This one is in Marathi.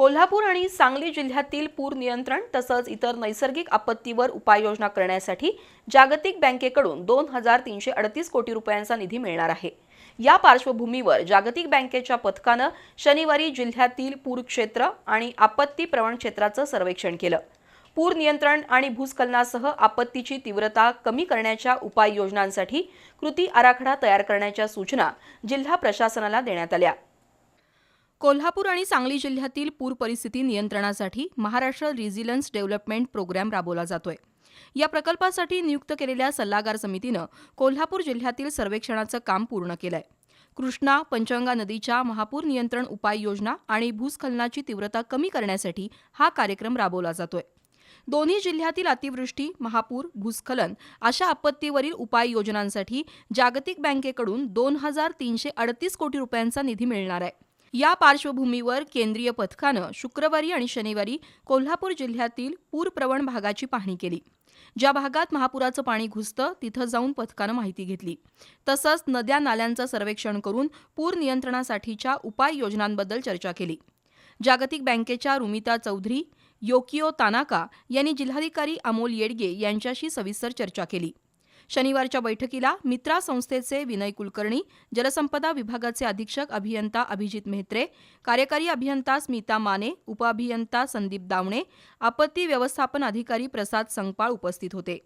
कोल्हापूर आणि सांगली जिल्ह्यातील पूर नियंत्रण तसंच इतर नैसर्गिक आपत्तीवर उपाययोजना करण्यासाठी जागतिक बँकेकडून दोन हजार तीनशे अडतीस कोटी रुपयांचा निधी मिळणार आहे. या पार्श्वभूमीवर जागतिक बँकेच्या पथकानं शनिवारी जिल्ह्यातील पूर क्षेत्र आणि आपत्ती प्रवण क्षेत्राचं सर्वेक्षण केलं. पूर नियंत्रण आणि भूस्खलनासह आपत्तीची तीव्रता कमी करण्याच्या उपाययोजनांसाठी कृती आराखडा तयार करण्याच्या सूचना जिल्हा प्रशासनाला देण्यात आल्या. कोल्हापूर आणि सांगली जिल्ह्यातील पूर परिस्थिती नियंत्रणासाठी महाराष्ट्र रिझिलन्स डेव्हलपमेंट प्रोग्रॅम राबवला जातोय. या प्रकल्पासाठी नियुक्त केलेल्या सल्लागार समितीनं कोल्हापूर जिल्ह्यातील सर्वेक्षणाचं काम पूर्ण केलंय. कृष्णा पंचगंगा नदीच्या महापूर नियंत्रण उपाययोजना आणि भूस्खलनाची तीव्रता कमी करण्यासाठी हा कार्यक्रम राबवला जातोय. दोन्ही जिल्ह्यातील अतिवृष्टी महापूर भूस्खलन अशा आपत्तीवरील उपाययोजनांसाठी जागतिक बँकेकडून दोन हजार तीनशे अडतीस कोटी रुपयांचा निधी मिळणार आहे. या पार्श्वभूमीवर केंद्रीय पथकानं शुक्रवारी आणि शनिवारी कोल्हापूर जिल्ह्यातील पूरप्रवण भागाची पाहणी केली. ज्या भागात महापुराचं पाणी घुसतं तिथं जाऊन पथकानं माहिती घेतली. तसंच नद्या नाल्यांचं सर्वेक्षण करून पूर नियंत्रणासाठीच्या उपाययोजनांबद्दल चर्चा केली. जागतिक बँकेच्या रुमिता चौधरी योकियो तानाका यांनी जिल्हाधिकारी अमोल येडगे यांच्याशी सविस्तर चर्चा केली. शनिवारच्या बैठकीला मित्रा संस्थेचे विनय कुलकर्णी जलसंपदा विभागाचे अधीक्षक अभियंता अभिजित मेहत्रे कार्यकारी अभियंता स्मिता माने उपअभियंता संदीप दावणे आपत्ती व्यवस्थापन अधिकारी प्रसाद संगपाळ उपस्थित होते.